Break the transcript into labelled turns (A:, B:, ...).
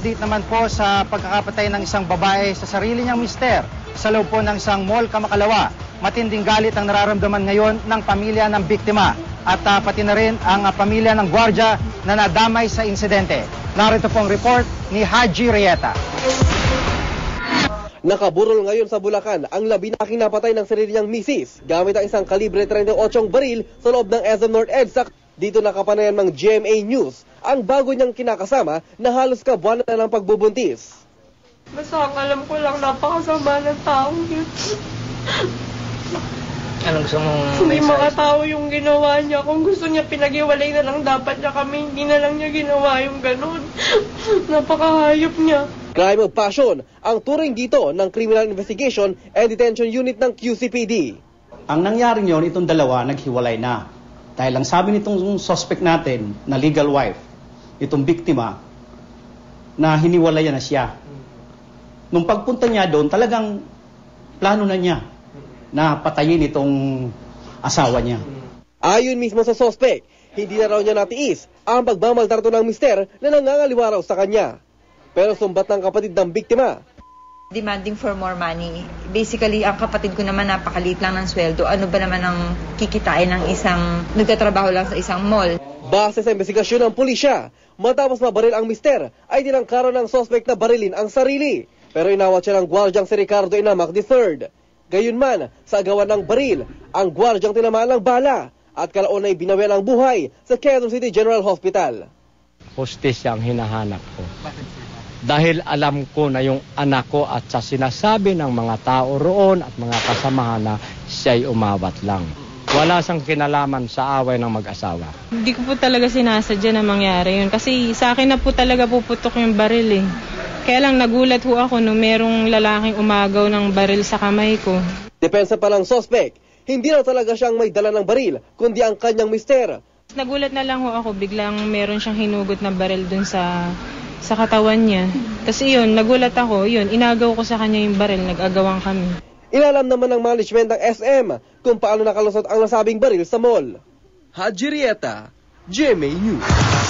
A: update naman po sa pagkakapatay ng isang babae sa sarili niyang mister sa loob po ng isang mall kamakalawa. Matinding galit ang nararamdaman ngayon ng pamilya ng biktima at ah, pati na rin ang ah, pamilya ng gwardya na nadamay sa insidente. Narito pong report ni Haji Rieta.
B: Nakaburol ngayon sa Bulacan ang labi na kinapatay ng sarili niyang misis gamit ang isang kalibre 38 baril sa loob ng SM North EDSA. Dito nakapanayan ng GMA News ang bago niyang kinakasama na halos kabuan na ng pagbubuntis.
C: Basta ang alam ko lang, napakasama ng tao yun.
D: Anong gusto mong
C: May mga tao yung ginawa niya. Kung gusto niya, pinag-iwalay na lang dapat niya kami. Hindi na lang niya ginawa yung ganun. Napakahayop niya.
B: Crime of passion ang turing dito ng Criminal Investigation and Detention Unit ng QCPD.
E: Ang nangyari nyon, itong dalawa, naghiwalay na. Dahil ang sabi nitong suspect natin na legal wife, itong biktima, na hiniwalayan na siya. Nung pagpunta niya doon, talagang plano na niya na patayin itong asawa niya.
B: Ayon mismo sa suspect, hindi na raw niya natiis ang pagmamaltrato ng mister na nangangaliwa raw sa kanya. Pero sumbat ng kapatid ng biktima,
F: demanding for more money. Basically, ang kapatid ko naman napakaliit lang ng sweldo. Ano ba naman ang kikitain ng isang nagtatrabaho lang sa isang mall?
B: Base sa investigasyon ng pulisya, matapos mabaril ang mister, ay tinangkaran ng suspect na barilin ang sarili. Pero inawat siya ng gwardyang si Ricardo Inamak III. Gayunman, sa gawa ng baril, ang gwardyang tinamaan ng bala at kalaon ay binawian ang buhay sa Quezon City General Hospital.
G: hostisya ang hinahanap ko. Dahil alam ko na yung anak ko at sa sinasabi ng mga tao roon at mga kasamahan na siya'y umawat lang. Wala siyang kinalaman sa away ng mag-asawa.
H: Hindi ko po talaga sinasadya na mangyari yun. Kasi sa akin na po talaga puputok yung baril eh. Kaya lang nagulat ho ako nung merong lalaking umagaw ng baril sa kamay ko.
B: Depensa pa ng suspect, hindi raw talaga siyang may dala ng baril, kundi ang kanyang mister.
H: Nagulat na lang ho ako, biglang meron siyang hinugot na baril dun sa sa katawan niya. Kasi yun, nagulat ako, yun, inagaw ko sa kanya yung baril, nag-agawan kami.
B: Ilalam naman ng management ng SM kung paano nakalusot ang nasabing baril sa mall. Haji Rieta, GMA News.